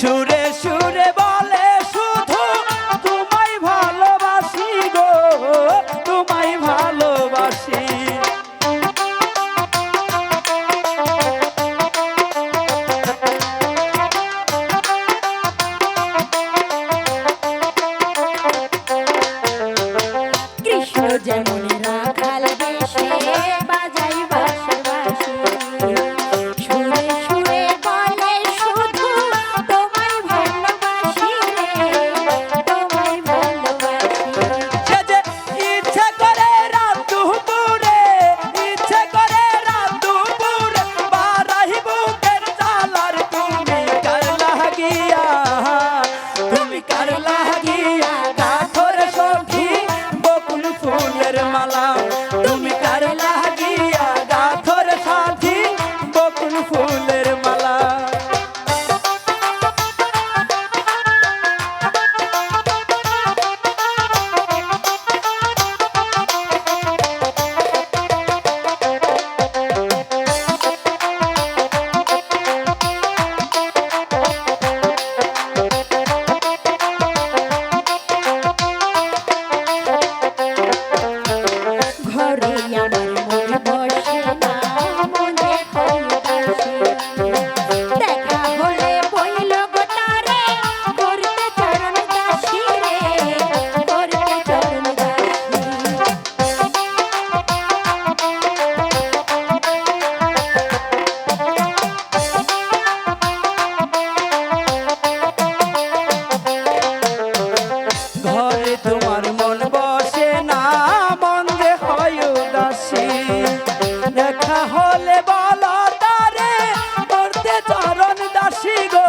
সুরে সুরে বল তোমার মন বসে না, মন্দে হয় উদাসী। দেখা হলে বলো তারে, করতে চরণ দাসী গো।